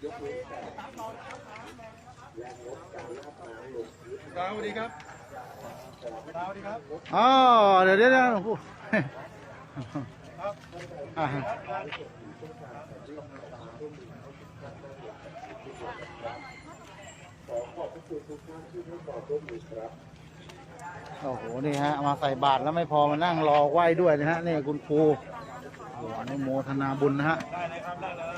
สวัสดีครับสวัสดีครับอ๋อเดี๋ยวเดี๋ยวเดี๋ยวโอ้โหอ่าโอ้โห นี่ฮะ มาใส่บาตรแล้วไม่พอมานั่งรอไหว้ด้วยนะฮะ นี่คุณครูโอ้โหอนุโมทนาบุญนะฮะเ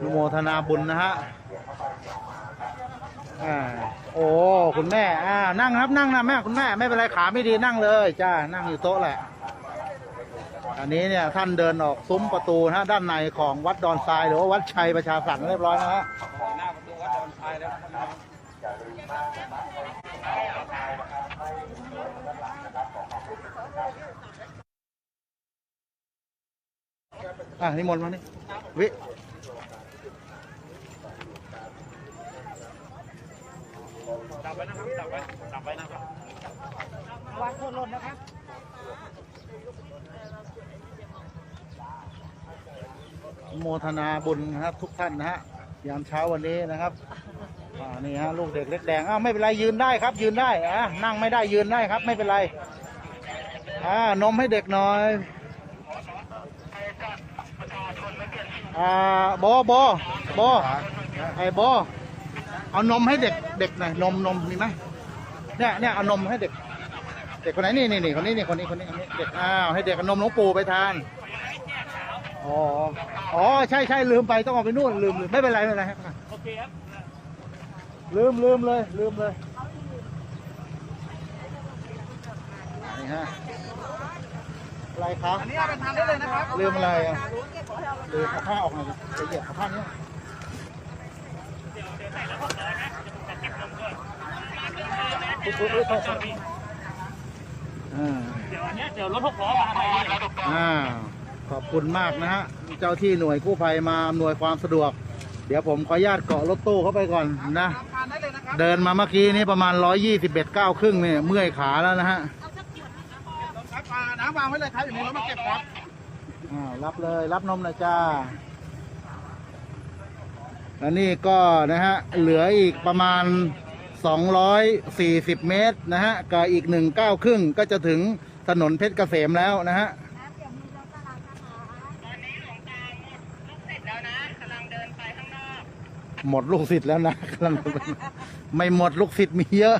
โมทนาบุญนะฮะอ่าโอ้คุณแม่อ่านั่งครับนั่งนะแม่คุณแม่ไม่เป็นไรขาไม่ดีนั่งเลยจ้านั่งอยู่โต๊ะแหละ อันนี้เนี่ยท่านเดินออกซุ้มประตูนะฮะด้านในของวัดดอนทรายหรือว่าวัดชัยประชาสรรค์เรียบร้อยนะฮะหน้าประตูวัดดอนชายแล้วครับอะนิมนต์มานี่วิ ดับไว้นะครับดับไว้ดับไว้นะครับวางโคนลนนะครับโมทนาบุญนะครับ ทุกท่านนะฮะยามเช้าวันนี้นะครับอ่านี่ฮะลูกเด็กเล็กแดงอ้าวไม่เป็นไรยืนได้ครับ ยืนได้อะนั่งไม่ได้ยืนได้ครับ ไม่เป็นไรอ่านมให้เด็กหน่อยอ่าโบโบโบไอ้โบ เอานมให้เด็กเด็กหน่อยนมนมมีไหมเนี่ยเนี่ยเอานมให้เด็ก เด็กคนไหนนี่นี่นี่คนนี้นี่คนนี้คนนี้คนนี้เด็กอ้าวให้เด็กเอานมหลวงปู่ไปทานอ๋ออ๋อใช่ใช่ลืมไปต้องเอาไปนู่นลืมลืมไม่เป็นไรไม่เป็นไรครับโอเคครับลืมลืมเลยลืมเลยนี่ฮะอะไรครับอันนี้เอาไปทานได้เลยนะครับลืมอะไรอะลืมเอาผ้าออกหน่อยจะเหยียบเอาผ้านี้ ปุ๊บปุ๊บปุ๊บปุ๊บอ่าเดี๋ยวอันเนี้ยเดี๋ยวรถหกล้อมาทำไมนี่อ่าขอบคุณมากนะฮะ เจ้าที่หน่วยกู้ภัยมาอำนวยความสะดวก เดี๋ยวผมขออนุญาตเกาะรถตู้เข้าไปก่อนนะทานได้เลยนะครับเดินมาเมื่อกี้นี่ประมาณ 121ก้าวครึ่งเนี่ยเมื่อยขาแล้วนะฮะครับอ่าน้ำวางไว้เลยครับอยู่ในรถมาเก็บครับอ่ารับเลยรับนมหนะจ้าและนี่ก็นะฮะเหลืออีกประมาณ 240 เมตรนะฮะกับอีกหนึ่งก้าวครึ่งก็จะถึงถนนเพชรเกษมแล้วนะฮะหมดลูกศิษย์แล้วนะกำลังไม่หมดลูกศิษย์มีเยอะ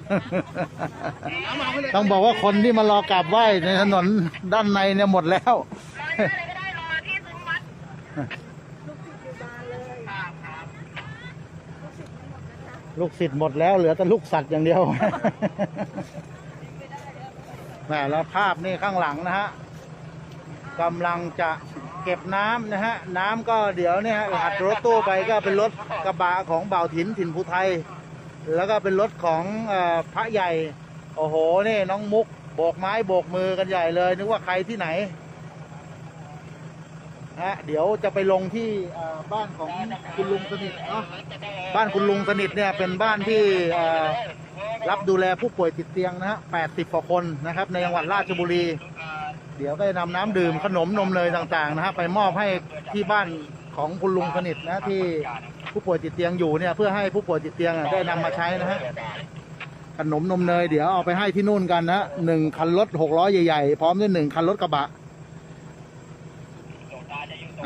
ต้องบอกว่าคนที่มารอกราบไหว้ในถนนด้านในเนี่ยหมดแล้วลู กศิษย์หมดแล้วเหลือแต่ลูกสัตว์อย่างเดียว แหมแล้วภาพนี่ข้างหลังนะฮะกำลังจะเก็บน้ำนะฮะ น้ำก็เดี๋ยวเนี่ยอัดรถตู้ไปก็เป็นรถกระบะของบ่าวถินถิ่นภูไทย แล้วก็เป็นรถของเออพระใหญ่ โอ้โหนี่น้องมุกโบกไม้โบกมือกันใหญ่เลย นึกว่าใครที่ไหน ฮะเดี๋ยวจะไปลงที่บ้านของคุณลุงสนิทเนาะบ้านคุณลุงสนิทเนี่ยเป็นบ้านที่รับดูแลผู้ป่วยติดเตียงนะฮะ80กว่าคนนะครับ ในจังหวัดราชบุรี เดี๋ยวก็จะนำน้ำดื่มขนมนมเนยต่างๆนะฮะไปมอบให้ที่บ้านของคุณลุงสนิทนะที่ผู้ป่วยติดเตียงอยู่เนี่ยเพื่อให้ผู้ป่วยติดเตียงได้นำมาใช้นะฮะขนมนมเนยเดี๋ยวเอาไปให้ที่นู่นกันนะหนึ่งคันรถหกล้อใหญ่ๆ พร้อมด้วยหนึ่งคันรถกระบะ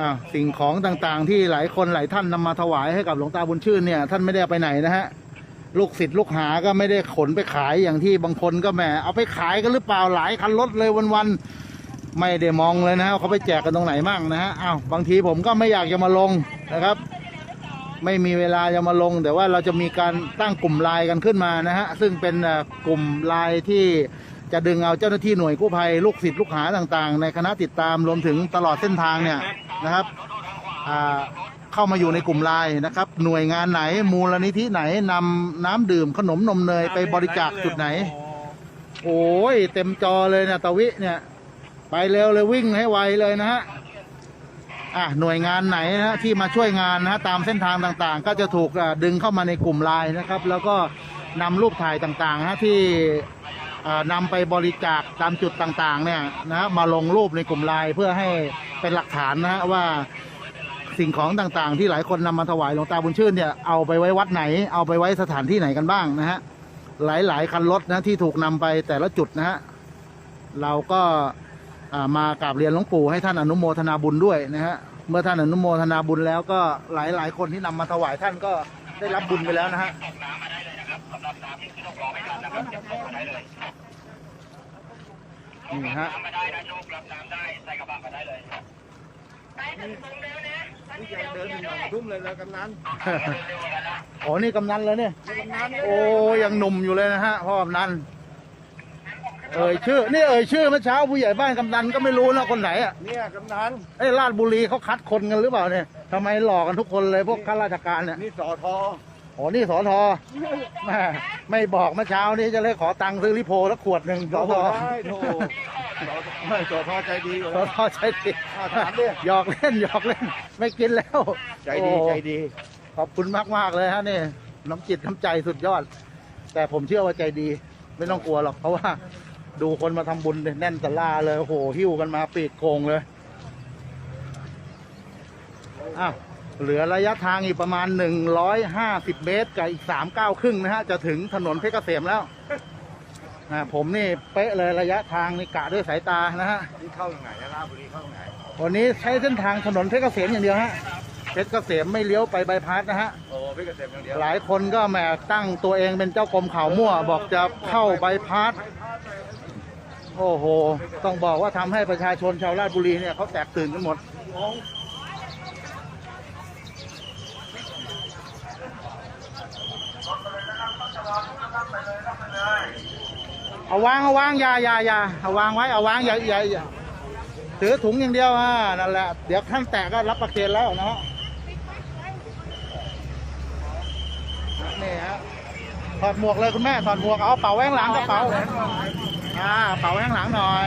อ่าสิ่งของต่างๆ ที่หลายคนหลายท่านนำมาถวายให้กับหลวงตาบุญชื่นเนี่ย ท่านไม่ได้เอาไปไหนนะฮะลูกศิษย์ลูกหาก็ไม่ได้ขนไปขายอย่างที่บางคนก็แหมเอาไปขายกันหรือเปล่าหลายคันรถเลยวันๆไม่ได้มองเลยนะฮะเขาไปแจกกันตรงไหนมั่งนะฮะอ้าวบางทีผมก็ไม่อยากจะมาลงนะครับ ไม่มีเวลาจะมาลง แต่ว่าเราจะมีการตั้งกลุ่มไลน์กันขึ้นมานะฮะซึ่งเป็นกลุ่มไลน์ที่ จะดึงเอาเจ้าหน้าที่หน่วยกู้ภัยลูกศิษย์ลูกหาต่างๆ ในคณะติดตามรวมถึงตลอดเส้นทางเนี่ยนะครับเข้ามาอยู่ในกลุ่มไลน์นะครับ หน่วยงานไหนมูลนิธิไหนนำน้ำดื่มขนมนมเนยไปบริจาคจุดไหน โอ้ยเต็มจอเลยเนี่ยตะวิเนี่ย ไปเร็วเลยวิ่งให้ไวเลยนะฮะอะหน่วยงานไหนนะฮะที่มาช่วยงานนะฮะตามเส้นทางต่างๆ ก็จะถูกดึงเข้ามาในกลุ่มไลน์นะครับ แล้วก็นำรูปถ่ายต่างๆนะฮะที่ นำไปบริจาคตามจุดต่างๆเนี่ยนะมาลงรูปในกลุ่มไลน์เพื่อให้เป็นหลักฐานนะฮะว่าสิ่งของต่างๆ ที่หลายคนนำมาถวายหลวงตาบุญชื่นเนี่ยเอาไปไว้วัดไหน เอาไปไว้สถานที่ไหนกันบ้างนะฮะหลายๆคันรถนะที่ถูกนำไปแต่ละจุดนะฮะเราก็มากราบเรียนหลวงปู่ให้ท่านอนุโมทนาบุญด้วยนะฮะเมื่อท่านอนุโมทนาบุญแล้วก็หลายๆ คนที่นำมาถวายท่านก็ได้รับบุญไปแล้วนะฮะ นี่ฮะนี่ยังเดินถึงหนึ่งทุ่มเลยแล้วกำนันโอ้นี่กำนันเลยเนี่ยกำนันโอ้ยังหนุ่มอยู่เลยนะฮะพ่อกำนันเอ่ยชื่อ นี่เอ่ยชื่อเมื่อเช้าผู้ใหญ่บ้านกำนันก็ไม่รู้นะคนไหนอะเนี่ยกำนันไอ้ยราชบุรีเขาคัดคนกันหรือเปล่าเนี่ยทำไมหลอกกันทุกคนเลยพวกข้าราชการเนี่ยนี่สอทอ โอ้นี่สอทอแม่ไม่บอกเมื่อเช้านี้จะเลยขอตังค์ซื้อลิโพแล้วขวดหนึ่งสอทอได้โถสอไม่สอทอใจดีอยู่สอแล้วทอใช่ดิอ่าถามดิ หยอกเล่นหยอกเล่น ไม่กินแล้วใจดี โอ้ใจดี ขอบคุณมากมากๆเลยฮะนี่น้ำจิตน้ำใจสุดยอด แต่ผมเชื่อว่าใจดี ไม่ต้องกลัวหรอกเพราะว่า ดูคนมาทำบุญเนี่ยแน่นตะล่าเลยโอ้โหหิ้วกันมาปีกโกงเลยอ้าว เหลือระยะทางอีกประมาณ 150 เมตรกับอีก3ก้าวครึ่งนะฮะ จะถึงถนนเพชรเกษมแล้วอ่าผมนี่เป๊ะเลยระยะทางนี่กะด้วยสายตานะฮะนี่เข้าตรงไหนนะราชบุรีเข้าตรงไหนวันนี้ใช้เส้นทางถนนเพชรเกษมอย่างเดียวฮะเพชรเกษมไม่เลี้ยวไปบายพาสนะฮะโอ้พี่เกษมอย่างเดียวหลายคนก็แหมตั้งตัวเองเป็นเจ้ากรมข่าวมั่ว บอกจะเข้าบายพาสโอ้โห ต้องบอกว่าทำให้ประชาชนชาวราชบุรีเนี่ยเขาแตกตื่นกันหมด เอาวางเอาวางยายายาเอาวางไว้เอาวางอย่าอย่าอย่าถือถุงอย่างเดียวอ่านั่นแหละเดี๋ยวท่านแตกก็รับประเคนแล้วนะฮะนี่ฮะถอดหมวกเลยคุณแม่ถอดหมวกเอาเป๋าไว้งหลังกระเป๋าอ่าเป๋าไว้งหลังหน่อย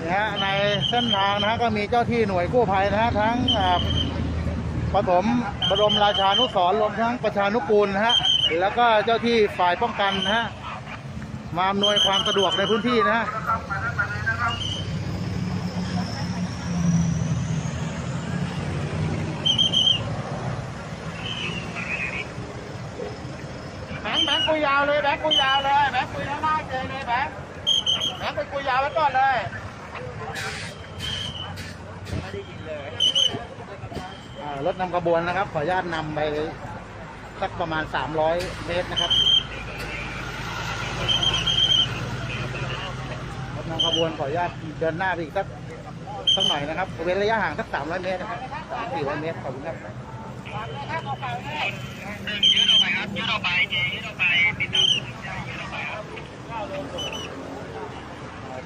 นี่ฮะในเส้นทางนะฮะก็มีเจ้าที่หน่วยกู้ภัยนะฮะทั้งอ่าปฐมบรมราชานุสรรวมทั้งประชานุกูลนะฮะแล้วก็เจ้าที่ฝ่ายป้องกันนะฮะ มาอำนวยความสะดวกในพื้นที่นะฮะแบงค์แบงค์คุยยาวเลยแบงค์คุยยาวเลยแบงค์คุยทั้งหน้าเจเลยแบงค์แบงค์ไปคุยยาวไว้ก่อนเลยอ่ารถนำขบวนนะครับ ขออนุญาตนำไปสักประมาณ 300 เมตรนะครับ รถ นำขบวนขออนุญาตเดินหน้าไปอีกสักสักหน่อยนะครับเว้นระยะห่างสัก300เมตรนะครับ400เมตรขอบคุณครับ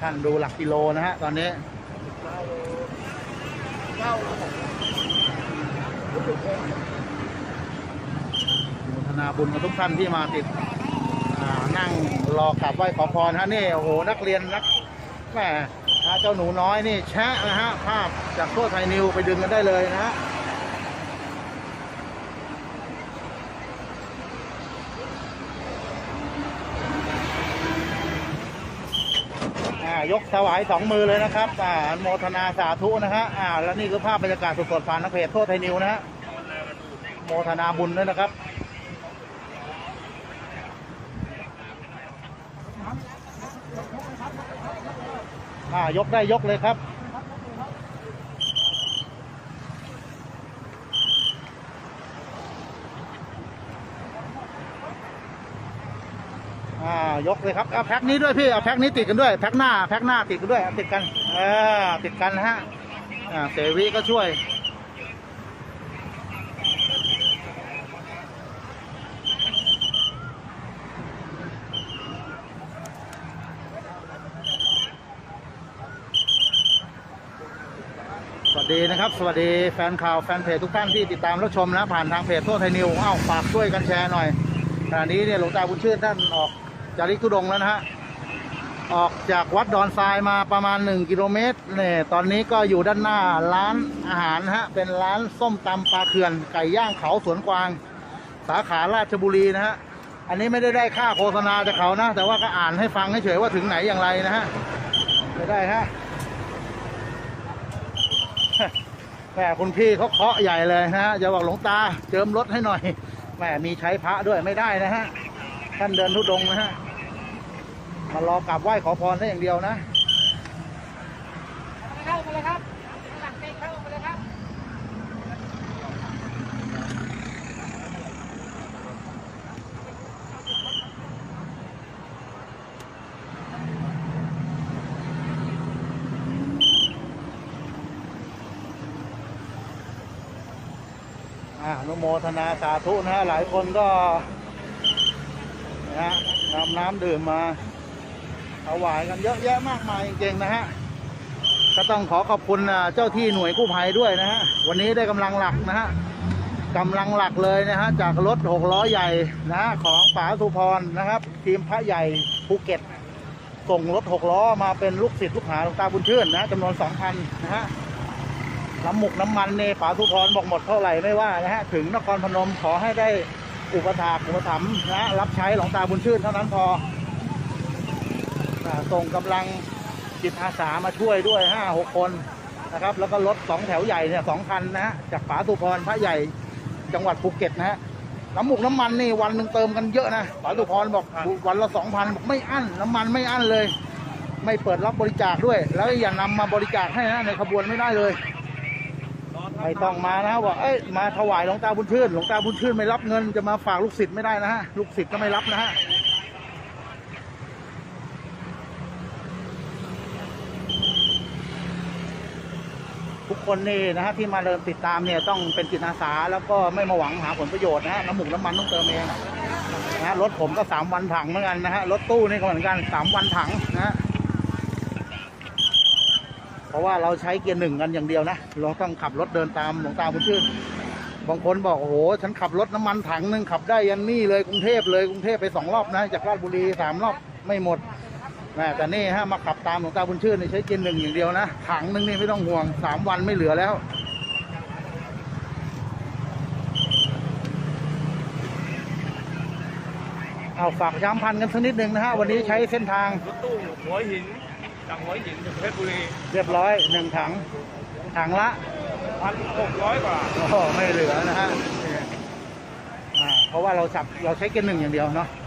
ท่านดูหลักกิโลนะฮะตอนนี้อนุทนาบุญกับทุกท่านที่มาติดนั่งรอกราบไหว้ขอพรฮะนี่โอ้โหนักเรียนนัก แหมพระเจ้าหนูน้อยนี่แชะนะฮะภาพจากทั่วไทยนิวไปดึงกันได้เลยนะฮะยกถวายสองมือเลยนะครับอ่าโมทนาสาธุนะฮะอ่า แล้วนี่คือภาพบรรยากาศสดๆผ่านนักเพจทั่ไทยนิวนะฮะ โมทนาบุญด้วยนะครับ ยกได้ยกเลยครับ อ่ายกเลยครับเอาแพ็คนี้ด้วยพี่เอาแพ็คนี้ติดกันด้วยแพ็คหน้าแพ็คหน้าติดกันด้วยเอาติดกันเออติดกันนะฮะอ่าเสวีก็ช่วย ดีนะครับ สวัสดีแฟนข่าวแฟนเพจทุกท่านที่ติดตามรับชมนะ ผ่านทางเพจทั่วไทยนิวเอ้าฝากช่วยกันแชร์หน่อยขณะนี้เนี่ยหลวงตาบุญชื่นท่านออกจาริกทุดงแล้วนะฮะออกจากวัดดอนทรายมาประมาณ 1 กิโลเมตรเนี่ยตอนนี้ก็อยู่ด้านหน้าร้านอาหารนะฮะเป็นร้านส้มตำปลาเขื่อนไก่ย่างเขาสวนกวาง สาขาราชบุรีนะฮะอันนี้ไม่ได้ได้ค่าโฆษณาจากเขานะ แต่ว่าก็อ่านให้ฟังให้เฉยว่าถึงไหนอย่างไรนะฮะไม่ได้ฮะ แหมคุณพี่เขาเคาะใหญ่เลยนะฮะจะบอกหลวงตาเจิมรถให้หน่อยแหมมีใช้พระด้วยไม่ได้นะฮะท่านเดินทุดงนะฮะมารอกราบไหว้ขอพรได้อย่างเดียวนะมาเลยครับหลับต็เข้ามาเลยครับ อ่าอนุ โมทนาสาธุนะฮะหลายคนก็นะฮะนำน้ำดื่มมาถวายกันเยอะแยะมากมายจริงๆนะฮะก็ต้องขอขอบคุณเจ้าที่หน่วยกู้ภัยด้วยนะฮะวันนี้ได้กำลังหลักนะฮะกำลังหลักเลยนะฮะจากรถหกล้อใหญ่นะฮะของป๋าสุพรนะครับ ทีมพระใหญ่ภูเก็ตส่งรถหกล้อมาเป็นลูกศิษย์ลูกหาหลวงตาบุญชื่นนะจำนวนสองพันนะฮะ น้ำหมุกน้ำมันเนป๋าสุพรบอกหมดเท่าไหร่ไม่ว่านะฮะถึงนครพนมขอให้ได้อุปถากอุปถัมภ์นะรับใช้หลวงตาบุญชื่นเท่านั้นพอส่งกำลังจิตอาสามาช่วยด้วยห้าหกคนนะครับ แล้วก็รถสองแถวใหญ่เนี่ยสองคันนะฮะจากป๋าสุพรพระใหญ่จังหวัดภูเก็ตนะฮะน้ำหมุกน้ำมันนี่วันหนึ่งเติมกันเยอะนะป๋าสุพรบอกวันละสองพันบอกไม่อั้นน้ำมันไม่อั้นเลย ไม่เปิดรับบริจาคด้วย แล้วอย่านำมาบริจาคให้นะในขบวนไม่ได้เลย ไม่ต้องมานะว่าเอ้ยมาถวายหลวงตาบุญชื่นหลวงตาบุญชื่นไม่รับเงินจะมาฝากลูกศิษย์ไม่ได้นะฮะลูกศิษย์ก็ไม่รับนะฮะทุกคนนี่นะฮะที่มาเดินติดตามเนี่ยต้องเป็นจิตอาสาแล้วก็ไม่มาหวังหาผลประโยชน์นะฮะน้ำหมูน้ำมันต้องเติมเองนะฮะรถผมก็สามวันถังเหมือนกันนะฮะรถตู้นี่ก็เหมือนกันสามวันถังนะฮะ ราะว่าเราใช้เกียร์หนึ่งกันอย่างเดียวนะ เราต้องขับรถเดินตามหลวงตาบุญชื่น บางคนบอกโอ้โห ฉันขับรถน้ำมันถังหนึ่งขับได้ยันนี่เลยกรุงเทพเลยกรุงเทพไปสองรอบนะ จากราชบุรีสามรอบไม่หมดนะแต่นี่ฮะมาขับตามหลวงตาบุญชื่นใช้เกียร์หนึ่งอย่างเดียวนะ ถังหนึ่งนี่ไม่ต้องห่วงสามวันไม่เหลือแล้วเอาฝากย้ำพันกันสักนิดหนึ่งนะฮะวันนี้ใช้เส้นทางรถตู้หัวหิน จากหัวหินถึงเพชรบุรีเรียบร้อยหนึ่งถัง ถังละพันหกร้อยกว่าโอ้โหไม่เหลือนะฮะอ่าเพราะว่าเราจับเราใช้เกียร์หนึ่งอย่างเดียวเนาะอ่า